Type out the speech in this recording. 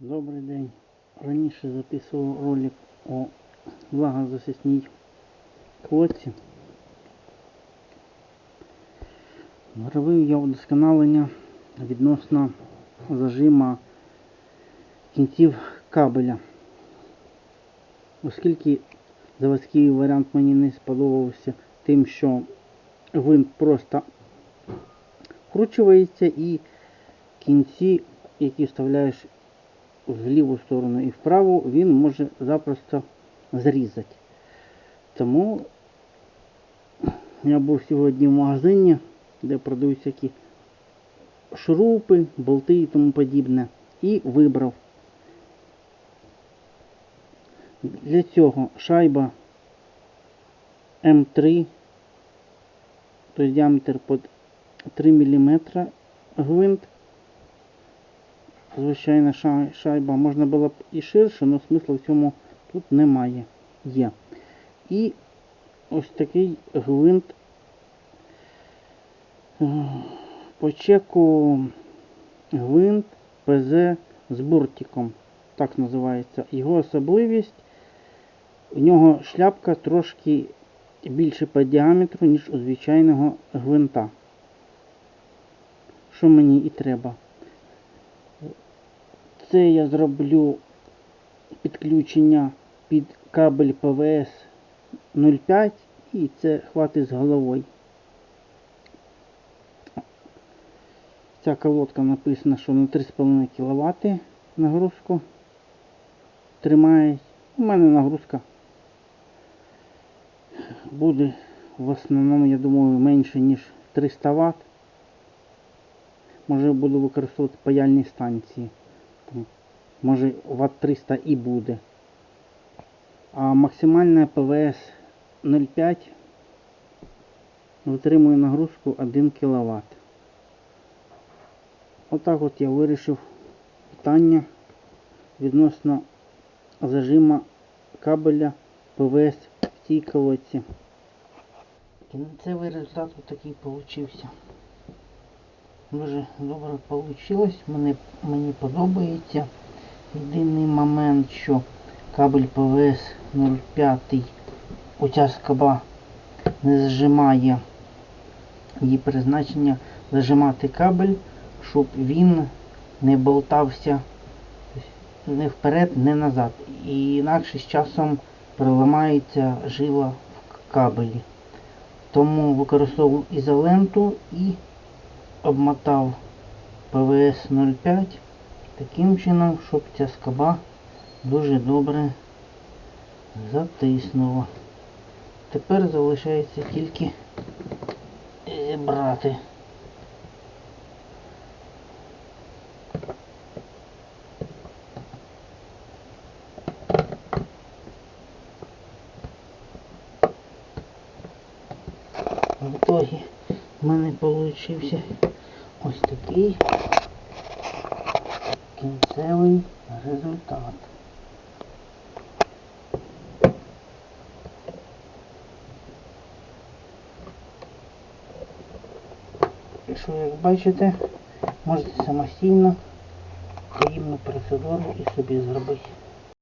Добрий день. Раніше записував ролик о влагозахисній клоці. Робив я удосконалення відносно зажима кінців кабеля. Оскільки заводський варіант мені не сподобався тим, що гвинт просто вкручується і кінці, які вставляєш в ліву сторону і вправу, він може запросто зрізати. Тому я був сьогодні в магазині, де продають всякі шурупи, болти і тому подібне, і вибрав. Для цього шайба М3, тобто діаметр під 3 мм гвинт звичайна шайба. Можна було б і ширше, але смисла в цьому тут немає. Є. І ось такий гвинт е, по чеку гвинт ПЗ з буртиком. Так називається. Його особливість. У нього шляпка трошки більше по діаметру, ніж у звичайного гвинта. Що мені і треба. Це я зроблю підключення під кабель ПВС 0,5 і це хватить з головою. Ця колодка написана, що на 3,5 кВт нагрузку тримає. У мене нагрузка буде в основному, я думаю, менше, ніж 300 Вт. Може буду використовувати паяльні станції. Може Вт 300 і буде. А максимальна ПВС 0,5 витримує нагрузку 1 кВт. Отак от я вирішив питання відносно зажима кабеля ПВС в цій колодці. Кінцевий результат такий получився. Дуже добре вийшло, мені, мені подобається. Єдиний момент, що кабель ПВС 0,5 оця скоба не зажимає її призначення зажимати кабель, щоб він не болтався не вперед, не назад. І інакше з часом переламається жила в кабелі. Тому використовував ізоленту і обмотав ПВС 0,5 таким чином, щоб ця скоба дуже добре затиснула. Тепер залишається тільки зібрати. В итоге в мене получився ось такий кінцевий результат. Що, як бачите, можете самостійно подібну процедуру і собі зробити.